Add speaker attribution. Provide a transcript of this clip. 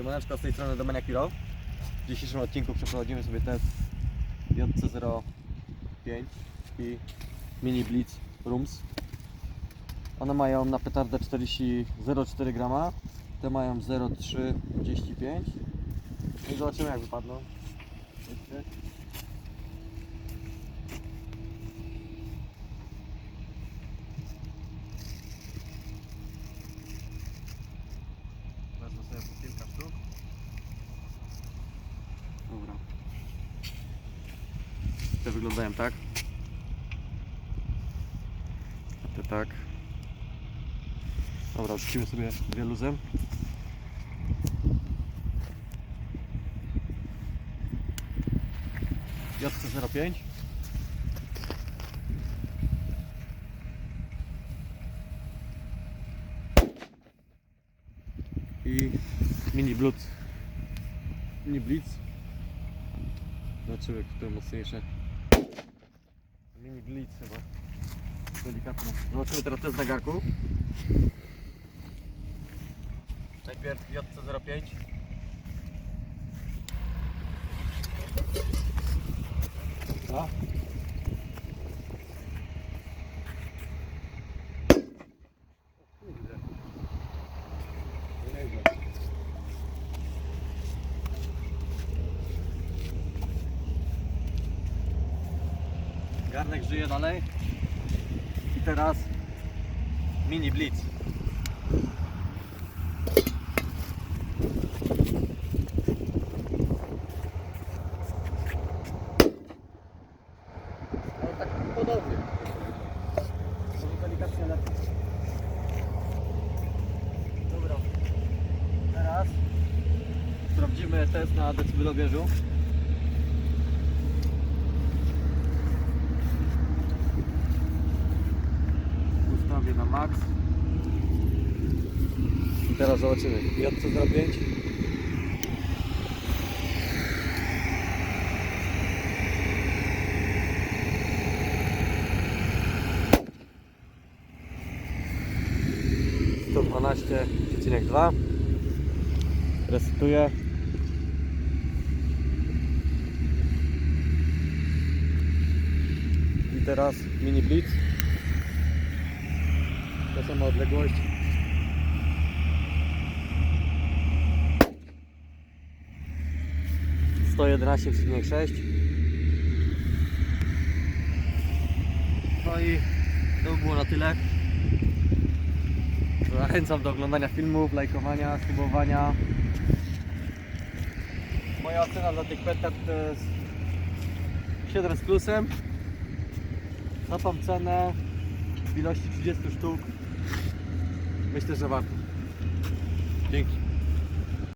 Speaker 1: Siemaneczko, z tej strony Domeniak Hero. W dzisiejszym odcinku przeprowadzimy sobie test JC05 i Mini Blitz Rooms. One mają na petardę 40 0,4 grama, te mają 0,335 i zobaczymy jak wypadną. Wiecie? Wezmę sobie po kilka sztuk. Dobra. Te wyglądają tak. Te tak. Dobra, rzucimy sobie dwie luzem. JC05 i mini blitz mini blitz zobaczymy które mocniejsze mini blitz chyba. Delikatnie. Zobaczymy teraz test nagarku najpierw JC05 a Garnek żyje dalej. I teraz mini blitz. No tak podobnie. Delikatnie lepiej. Dobra. Teraz sprawdzimy test na decybelobierzu. Na max. I teraz zobaczymy. JC05. To 12,2 Resetuję I teraz mini blitz Ta sama odległość Sto jedenaście sześć No i to by było na tyle. Zachęcam do oglądania filmów, lajkowania, subowania. Moja ocena dla tych petard to jest 7 z plusem. Za tą cenę w ilości 30 sztuk myślę, że warto. Dzięki.